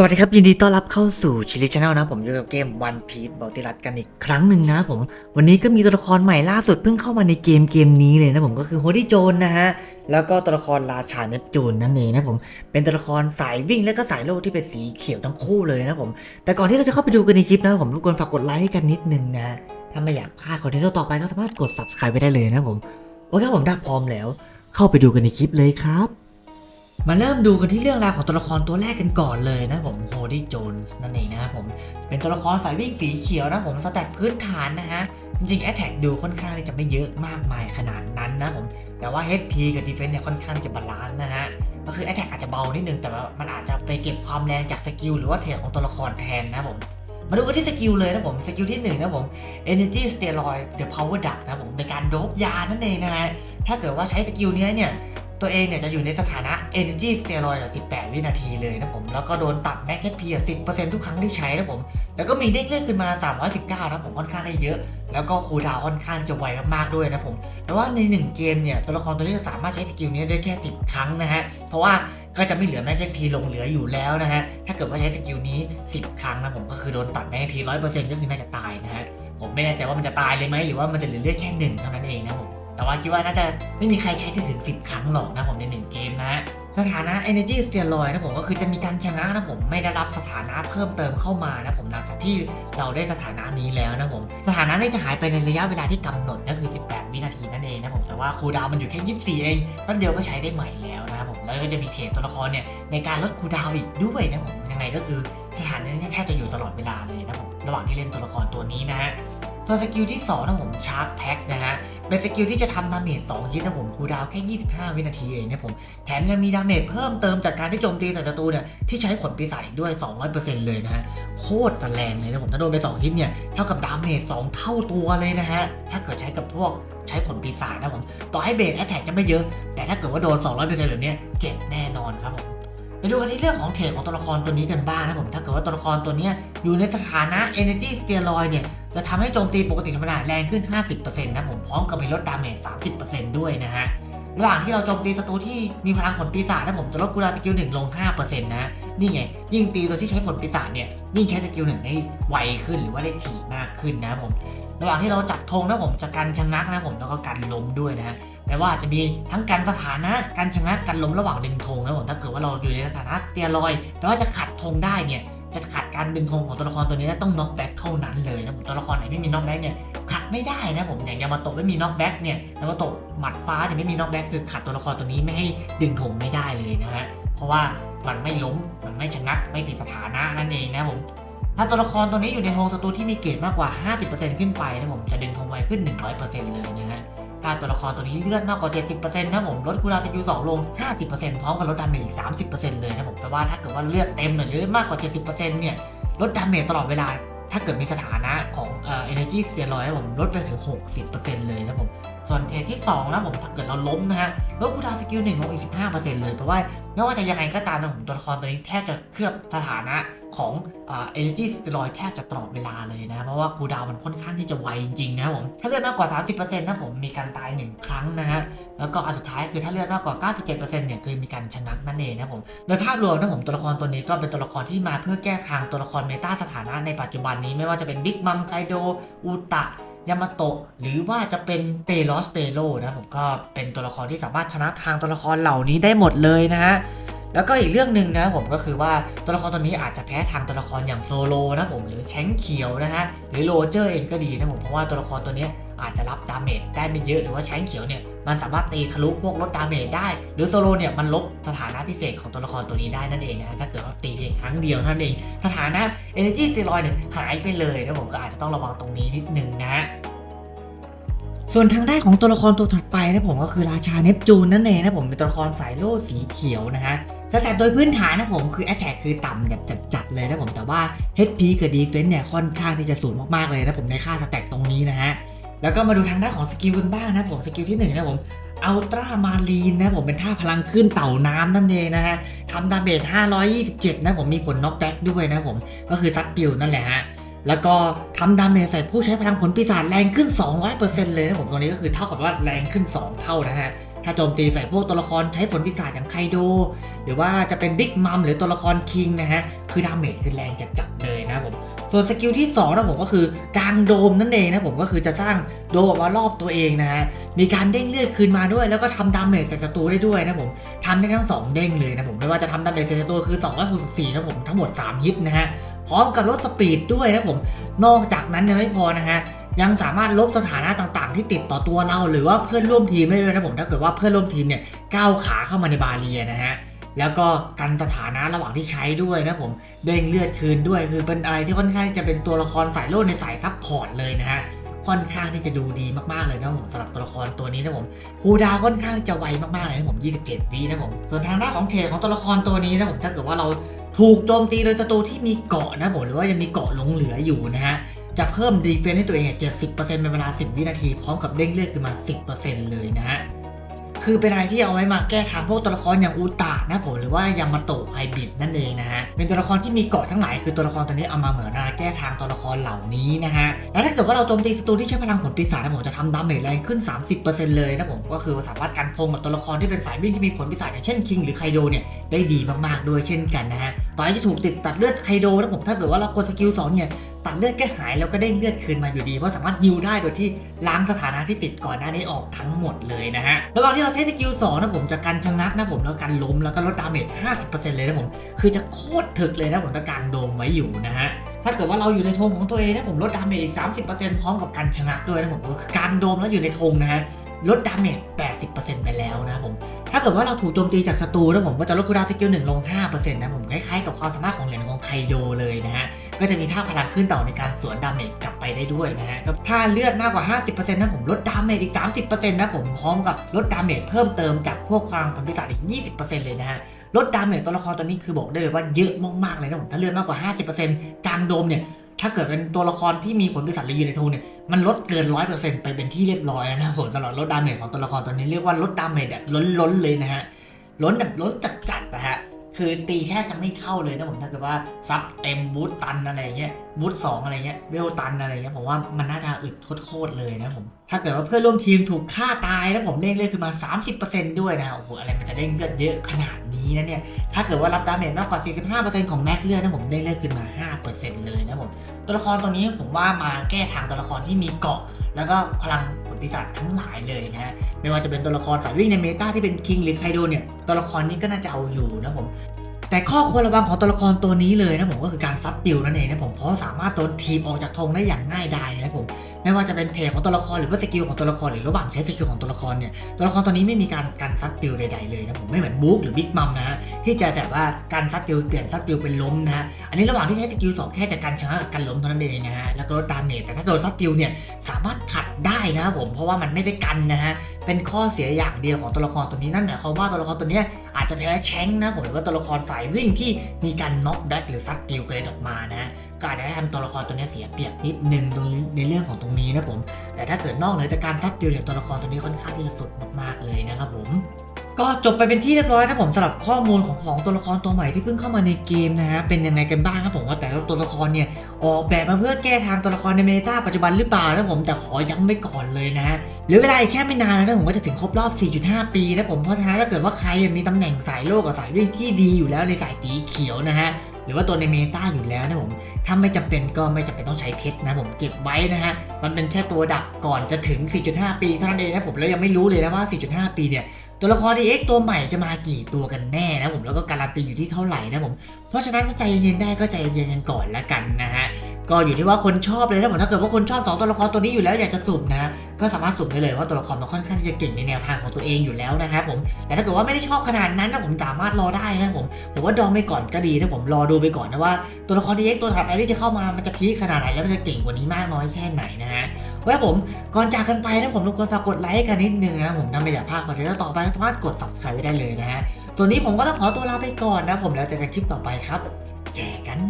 สวัสดีครับ ยินดีต้อนรับเข้าสู่ชิลิชแนลนะ ผมอยู่กับเกม One Piece บอติรัสกันอีกครั้งหนึ่งนะผม วันนี้ก็มีตัวละครใหม่ล่าสุดเพิ่งเข้ามาในเกมเกมนี้เลยนะผมก็คือโฮดี้โจนนะฮะ แล้วก็ตัวละครราชาเนปจูนนั่นเองนะผม เป็นตัวละครสายวิ่งและก็สายโลกที่เป็นสีเขียวทั้งคู่เลยนะผม แต่ก่อนที่เราจะเข้าไปดูกันในคลิปนะผมรบกวนฝากกดไลค์ให้กันนิดนึงนะ ถ้าไม่อยากพลาดคอนเทนต์ต่อไปก็สามารถกด subscribe ไปได้เลยนะผม โอเคผมถ้าพร้อมแล้ว เข้าไปดูกันในคลิปเลยครับ มาเริ่มดูกันที่เรื่องราวของตัวละครตัวแรกกันก่อนเลยนะผมโฮดี้โจนส์นั่นเองนะครับผมเป็นตัวละครสายวิ่งสีเขียวนะผมสแตทพื้นฐานนะฮะ จริงๆแอ t แทกดูค่อนข้างที่จะไม่เยอะมากมายขนาดนั้นนะผม แต่ว่า HP กับ Defense เนี่ยค่อนข้างจะบาลานซ์นะฮะ ก็คือแอ t แทกอาจจะเบานิดนึง แต่ว่ามันอาจจะไปเก็บความแรงจากสกิลหรือว่าเทรดของตัวละครแทนนะผมมาดูกันที่สกิลเลยนะผม สกิลที่หนึ่งนะผม Energy Steroid The Power Duct นะผมเป็นการโดบยานั่นเองนะฮะถ้าเกิดว่าใช้สกิลเนี้ยเนี่ย ตัวเองเนี่ยจะอยู่ในสถานะ Energy Steroid 18 วินาทีเลยนะผม แล้วก็โดนตัด Max HP อะ10%ทุกครั้งที่ใช้นะผม แล้วก็มีเด้งเลื่อนขึ้นมา 319นะผมค่อนข้างได้เยอะ แล้วก็คูดาวค่อนข้างจะไวมากๆด้วยนะผม แต่ว่าใน 1 เกมเนี่ยตัวละครตัวนี้จะสามารถใช้สกิลนี้ได้แค่ 10 ครั้งนะฮะ เพราะว่าก็จะไม่เหลือ Max HP ลงเหลืออยู่แล้วนะฮะ ถ้าเกิดว่าใช้สกิลนี้ 10 ครั้งนะผมก็คือโดนตัด Max HP 100%ก็คือน่าจะตายนะฮะ ผมไม่แน่ใจว่ามันจะตายเลยไหมหรือว่ามันจะเหลือเลือดแค่หนึ่งเท่านั้นเองนะผม แต่ว่าคิดว่าน่าจะไม่มีใครใช้ได้ถึง 10 ครั้งหรอกนะผมใน1เกมนะสถานะ Energy Steroid นะผมก็คือจะมีการชนะนะผมไม่ได้รับสถานะเพิ่มเติมเข้ามานะผมหลังจากที่เราได้สถานะนี้แล้วนะผมสถานะนี้จะหายไปในระยะเวลาที่กำหนดก็คือ 18 วินาทีนั่นเองนะผมแต่ว่าคูดาวมันอยู่แค่ 24 เองแป๊บเดียวก็ใช้ได้ใหม่แล้วนะครับผมแล้วก็จะมีเทรดตัวละครเนี่ยในการลดคูดาวอีกด้วยนะผมยังไงก็คือสถานะนี้แทบจะอยู่ตลอดเวลาเลยนะผมระหว่างที่เล่นตัวละครตัวนี้นะฮะ ส่วนสกิลที่2นะผมชาร์จแพ็คนะฮะ เป็นสกิลที่จะทำดาเมจ2ฮิตนะผมคูดาวแค่ 25 วินาทีเองนะผม แถมยังมีดาเมจเพิ่มเติมจากการที่โจมตีใส่ศัตรูเนี่ย ที่ใช้ผลปีศาจอีกด้วย 200%เลยนะฮะ โคตรจะแรงเลยนะผม ถ้าโดนไป2ฮิตเนี่ย เท่ากับดาเมจ2เท่าตัวเลยนะฮะ ถ้าเกิดใช้กับพวกใช้ผลปีศาจนะผม ต่อให้เบรกแอตแทกจะไม่เยอะ แต่ถ้าเกิดว่าโดน 200%แบบเนี้เจ็บแน่นอนครับผม ไปดูกันที่เรื่องของเทรดของตัวละครตัวนี้กันบ้างนะผม ถ้าเกิดว่าตัวละครตัวนี้อยู่ในสถานะ Energy Steroid เนี่ย จะทำให้โจมตีปกติธรรมดาแรงขึ้น 50%นะผมพร้อมกับมีลดดาเมจ 30%ด้วยนะฮะระหว่างที่เราโจมตีศัตรูที่มีพลังผลปีศาจนะผมจะลดคูลาสกิลหนึ่งลง 5%นะนี่ไงยิ่งตีตัวที่ใช้ผลปีศาจเนี่ยยิ่งใช้สกิลหนึ่งได้ไวขึ้นหรือว่าได้ถี่มากขึ้นนะผมระหว่างที่เราจับธงนะผมจะกันชะงักนะผมแล้วก็กันล้มด้วยนะฮะแปลว่าจะมีทั้งการสถานะการชะงักการล้มระหว่างดึงธงนะผมถ้าเกิดว่าเราอยู่ในสถานะสเตียรอยแปลว่าจะขัดธงได้เนี่ย จะขัดการดึงธงของตัวละครตัวนี้ต้องน็อกแบ็กเท่านั้นเลยนะผมตัวละครไหนไม่มีน็อกแบ็กเนี่ยขัดไม่ได้นะผมอย่างยามาโตะไม่มีน็อกแบ็กเนี่ยยามาโตะหมัดฟ้าเนี่ยไม่มีน็อกแบ็กคือขัดตัวละครตัวนี้ไม่ให้ดึงธงไม่ได้เลยนะฮะเพราะว่ามันไม่ล้มมันไม่ชะงักไม่ติดสถานะนั่นเองนะผมถ้าตัวละครตัวนี้อยู่ในธงศัตรูที่มีเกรดมากกว่า 50%ขึ้นไปนะผมจะดึงธงไวขึ้น 100%เลยนะฮะ ถ้าตัวละครตัวนี้เลือดมากกว่า 70%นะผมลดคูลาสกิล2ลง 50%พร้อมกับลดดาเมจอีก 30%เลยนะผมแปลว่าถ้าเกิดว่าเลือดเต็มหรือมากกว่า 70%เนี่ยลดดาเมจตลอดเวลา ถ้าเกิดมีสถานะของเอ่อ energy steroid นะผมลดไปถึง 60%เลยนะผม ส่วนเทรดที่ 2 นะผมถ้าเกิดเราล้มนะฮะลดคูดาวสกิล1ลงอีก15%เลยเพราะว่าไม่ว่าจะยังไงก็ตามนะผมตัวละครตัวนี้แทบจะเคลือบสถานะของเอ่า energy steroid แทบจะตลอดเวลาเลยนะ เพราะว่าคูดาวมันค่อนข้างที่จะไวจริงๆนะผมถ้าเลือดมากกว่า 30%นะผมมีการตาย 1 ครั้งนะฮะ แล้วก็อันสุดท้ายคือถ้าเลือดมากกว่า 97%เนี่ยคือมีการชนะนั่นเองนะผม โดยภาพรวมนะผมตัวละครตัวนี้ก็เป็นตัวละครที่มาเพื่อแก้ทางตัวละครเมตาสถานะในปัจจุบันนี้ไม่ว่าจะเป็นบิ๊กมัมไคโดอุตะ ยามาโตะหรือว่าจะเป็นเปโลสเปโลนะผมก็เป็นตัวละครที่สามารถชนะทางตัวละครเหล่านี้ได้หมดเลยนะฮะ แล้วก็อีกเรื่องหนึ่งนะผมก็คือว่าตัวละครตัวนี้อาจจะแพ้ทางตัวละครอย่างโซโลนะผมหรือแชงเขียวนะฮะหรือโรเจอร์เองก็ดีนะผมเพราะว่าตัวละครตัวนี้อาจจะรับดาเมจได้ไม่เยอะหรือว่าแชงเขียวเนี่ยมันสามารถตีทะลุพวกลดดาเมจได้ หรือโซโลเนี่ยมันลบสถานะพิเศษของตัวละครตัวนี้ได้นั่นเองนะถ้าเกิดว่าตีเพียงครั้งเดียวเท่านั้นเองสถานะ Energy s t e r o เนี่ยหายไปเลยนะผมก็อาจจะต้องระวังตรงนี้นิดนึงนะฮะส่วนทางด้านของตัวละครตัวถัดไปนะผมก็คือราชาเนปจูนนั่นเองนะผมเป็นตัวละครสายโล่สีเขียวนะฮะ สแตทโดยพื้นฐานนะผมคือ Attack คือต่ำแบบจัดๆเลยนะผมแต่ว่า HP กับ Defense เนี่ยค่อนข้างที่จะสูงมากๆเลยนะผมในค่าสแต็กตรงนี้นะฮะแล้วก็มาดูทางด้านของสกิลกันบ้างนะผมสกิลที่หนึ่งนะผมอัลตรามารีนนะผมเป็นท่าพลังขึ้นเต่าน้ำนั่นเองนะฮะทำดาเมจ527 นะผมมีผลน็อกแบ็กด้วยนะผมก็คือซัดปิวนั่นแหละฮะแล้วก็ทำดาเมจใส่ผู้ใช้พลังผลปีศาจแรงขึ้น 200%เลยนะผมตรงนี้ก็คือเท่ากับว่าแรงขึ้น 2 เท่านะฮะ ถ้าโจมตีใส่พวกตัวละครใช้ผลปีศาจอย่างไคโด หรือว่าจะเป็นบิ๊กมัมหรือตัวละครคิงนะฮะ คือดาเมจคือแรงจัดๆเลยนะผมส่วนสกิลที่2นะผมก็คือกางโดมนั่นเองนะผมก็คือจะสร้างโดมออกมารอบตัวเองนะฮะ มีการเด้งเลือดคืนมาด้วย แล้วก็ทำดาเมจใส่ศัตรูได้ด้วยนะผมทำได้ทั้ง 2 เด้งเลยนะผมไม่ว่าจะทำดาเมจใส่ศัตรูคือ 264นะผมทั้งหมด 3 ฮิตนะฮะพร้อมกับลดสปีดด้วยนะผม นอกจากนั้นยังไม่พอนะฮะ ยังสามารถลบสถานะต่างๆ ที่ติดต่อตัวเรา หรือว่าเพื่อนร่วมทีมได้ด้วยนะผมถ้าเกิดว่าเพื่อนร่วมทีมเนี่ยก้าวขาเข้ามาในบาเรียนะฮะแล้วก็กันสถานะระหว่างที่ใช้ด้วยนะผมเด้งเลือดคืนด้วย คือเป็นอะไรที่ค่อนข้างจะเป็นตัวละครสายโล่ในสายซับพอร์ตเลยนะฮะค่อนข้างที่จะดูดีมากๆเลยนะผมสำหรับตัวละครตัวนี้นะผมคูดาค่อนข้างจะไวมากๆเลยนะผม 27วินะผมส่วนทางด้านของเทของตัวละครตัวนี้นะผมถ้าเกิดว่าเราถูกโจมตีโดยศัตรูที่มีเกาะนะผมหรือว่ายังมีเกาะหลงเหลืออยู่นะฮะ จะเพิ่มดีเฟนซ์ให้ตัวเองเนี่ย70%เป็นเวลา10วินาที พร้อมกับเด้งเลือดขึ้นมา10%เซ็นต์เลยนะฮะคือเป็นอะไรที่เอาไว้มาแก้ทางพวกตัวละครอย่างอูตานะผมหรือว่ายามาโตะไฮบิดนั่นเองนะฮะเป็นตัวละครที่มีเกาะทั้งหลายคือตัวละครตัวนี้เอามาเหมือนมาแก้ทางตัวละครเหล่านี้นะฮะแล้วถ้าเกิดว่าเราโจมตีศัตรูที่ใช้พลังผลปีศาจนะผมจะทำดาเมจแรงขึ้น 30%เลยนะผมก็คือสามารถกันพงกับตัวละครที่เป็นสายวิ่งที่มีผลปีศาจอย่างเช่นคิงหรือไคโดเนี่ยได้ดีมากๆด้วยเช่นกันนะฮะต่อให้จะถูกติดตัดเลือดไคโดนะผมถ้าเกิดว่าเรากดสกิล2เนี่ยตัดเลือดก็หายแล้วก็ได้เลือดคืนมาอยู่ดี เพราะสามารถยิวได้โดยที่ล้างสถานะที่ติดก่อนหน้านี้ออกทั้งหมดเลยนะฮะระหว่างที่เราใช้สกิล2นะผมจะกันชะงักนะผมแล้วกันล้มแล้วก็ลดดาเมจ50%เลยนะผม คือจะโคตรถึกเลยนะผมตะกางโดมไว้อยู่นะฮะถ้าเกิดว่าเราอยู่ในธงของตัวเองนะผมลดดาเมจอีก30%พร้อมกับกันชะงักด้วยนะผมก็คือกางโดมแล้วอยู่ในธงนะฮะ ลดดาเมจ 80%ไปแล้วนะผม ถ้าเกิดว่าเราถูกโจมตีจากศัตรูนะผมก็จะลดคูลดาวน์สกิล1ลง 5%นะผมคล้ายๆกับความสามารถของเหรียญของไคโดเลยนะฮะ ก็จะมีท่าพลังขึ้นต่อในการสวนดาเมจกลับไปได้ด้วยนะฮะถ้าเลือดมากกว่า 50%นะผมลดดาเมจอีก 30%นะผมพร้อมกับลดดาเมจเพิ่มเติมจากพวกพลังผลปีศาจอีก 20%เลยนะฮะลดดาเมจตัวละครตัวนี้คือบอกได้เลยว่าเยอะมากๆเลยนะผมถ้าเลือดมากกว่า 50%กลางโดมเนี่ย ถ้าเกิดเป็นตัวละครที่มีผลปีศาจหรืออยู่ในทูเนี่ยมันลดเกินร้อยเปอร์เซ็นต์ไปเป็นที่เรียบร้อยนะผมสำหรับลดดาเมจของตัวละครตัวนี้เรียกว่าลดดาเมจแบบล้นๆเลยนะฮะล้นแบบล้นจัดๆนะฮะ คือตีแทบจะไม่เข้าเลยนะผมถ้าเกิดว่าซับเต็มบูทตันอะไรเงี้ยบูทสองอะไรเงี้ยเวลตันอะไรเงี้ยผมว่ามันน่าจะอึดโคตรเลยนะผม ถ้าเกิดว่าเพื่อนร่วมทีมถูกฆ่าตายนะผมเด้งเลือดขึ้นมา 30%ด้วยนะโอ้โหอะไรมันจะเด้งเลือดเยอะขนาดนี้นะเนี่ยถ้าเกิดว่ารับดาเมจมากกว่า 45%ของแม็กเลือดนะผมเด้งเลือดขึ้นมา 5%เลยนะผมตัวละครตัวนี้ผมว่ามาแก้ทางตัวละครที่มีเกาะ แล้วก็พลัง ปีศาจทั้งหลายเลยนะฮะไม่ว่าจะเป็นตัวละครสายวิ่งในเมตาที่เป็นคิงหรือไคโดเนี่ยตัวละครนี้ก็น่าจะเอาอยู่นะผม แต่ข้อควรระวังของตัวละครตัวนี้เลยนะผมก็คือการซัดติวนั่นเองนะผมเพราะสามารถโดนทีมออกจากธงได้อย่างง่ายดายนะผมไม่ว่าจะเป็นเทของตัวละครหรือว่าสกิลของตัวละครหรือระหว่างใช้สกิลของตัวละครเนี่ยตัวละครตัวนี้ไม่มีการการซัดติวใดๆเลยนะผมไม่เหมือนบุ๊กหรือบิ๊กมัมนะฮะที่จะแบบว่าการซัดติวเปลี่ยนซัดติวเป็นล้มนะฮะอันนี้ระหว่างที่ใช้สกิลสองแค่จะกันชนะกับกันล้มเท่านั้นเองนะฮะแล้วก็ลดดาเมจแต่ถ้าโดนซัดติวเนี่ยสามารถขัดได้นะครับผมเพราะว่ามันไม่ได้กันนะฮะ เป็นข้อเสียอย่างเดียวของตัวละครตัวนี้นั่นหมายความว่าตัวละครตัวนี้อาจจะแพ้แชงนะผมหรือว่าตัวละครสายวิ่งที่มีการน็อกแบ็กหรือซัดติวกระเด็นออกมานะก็อาจจะทำตัวละครตัวนี้เสียเปรียบนิดนึงตรงนี้ในเรื่องของตรงนี้นะผมแต่ถ้าเกิดนอกเหนือจากการซัดติวเนี่ยตัวละครตัวนี้ค่อนข้างที่จะสุดมากๆเลยนะครับผม ก็จบไปเป็นที่เรียบร้อยนะผมสำหรับข้อมูลของของตัวละครตัวใหม่ที่เพิ่งเข้ามาในเกมนะฮะเป็นยังไงกันบ้างครับผมว่าแต่ละตัวละครเนี่ยออกแบบมาเพื่อแก้ทางตัวละครในเมตาปัจจุบันหรือเปล่านะผมแต่ขอย้ำไว้ก่อนเลยนะฮะหลือเวลาอีกแค่ไม่นานแล้วนะผมก็จะถึงครบรอบ 4.5 ปีแล้วผมเพราะฉะนั้นถ้าเกิดว่าใครมีตำแหน่งสายโลกกับสายวิ่งที่ดีอยู่แล้วในสายสีเขียวนะฮะหรือว่าตัวในเมตาอยู่แล้วนะผม ถ้าไม่จำเป็นก็ไม่จำเป็นต้องใช้เพชรนะผมเก็บไว้นะฮะ มันเป็นแค่ตัวดักก่อนจะถึง 4.5 ปีเท่านั้นเองนะผมแล้วยังไม่รู้เลยนะว่า 4.5 ปีเนี่ย ตัวละคร DX ตัวใหม่จะมากี่ตัวกันแน่นะผมแล้วก็การันตีอยู่ที่เท่าไหร่นะผมเพราะฉะนั้นถ้าใจเย็นได้ก็ใจเย็นกันก่อนละกันนะฮะ ก็อยู่ที่ว่าคนชอบเลยนะผมถ้าเกิดว่าคนชอบ 2 ตัวละครตัวนี้อยู่แล้วอยากจะสุ่มนะฮะก็สามารถสุ่มได้เลยว่าตัวละครมันค่อนข้างที่จะเก่งในแนวทางของตัวเองอยู่แล้วนะครับผมแต่ถ้าเกิดว่าไม่ได้ชอบขนาดนั้นนะผมสามารถรอได้นะผมผมว่าดองไปก่อนก็ดีนะผมรอดูไปก่อนนะว่าตัวละคร DX ตัวถัดไปที่จะเข้ามามันจะพีคขนาดไหนแล้วมันจะเก่งกว่านี้มากน้อยแค่ไหนนะฮะไว้ผมก่อนจากกันไปนะผมทุกคนฝากกดไลค์กันนิดนึงนะผมทำไม่อยากพลาดคอนเทนต์ต่อไปสามารถกด subscribe ไได้เลยนะฮะส่วนนี้ผมก็ต้องขอตัวลาไปก่อนนะผมแล้วเจอกันคลิปต่อไปครับแจกกัน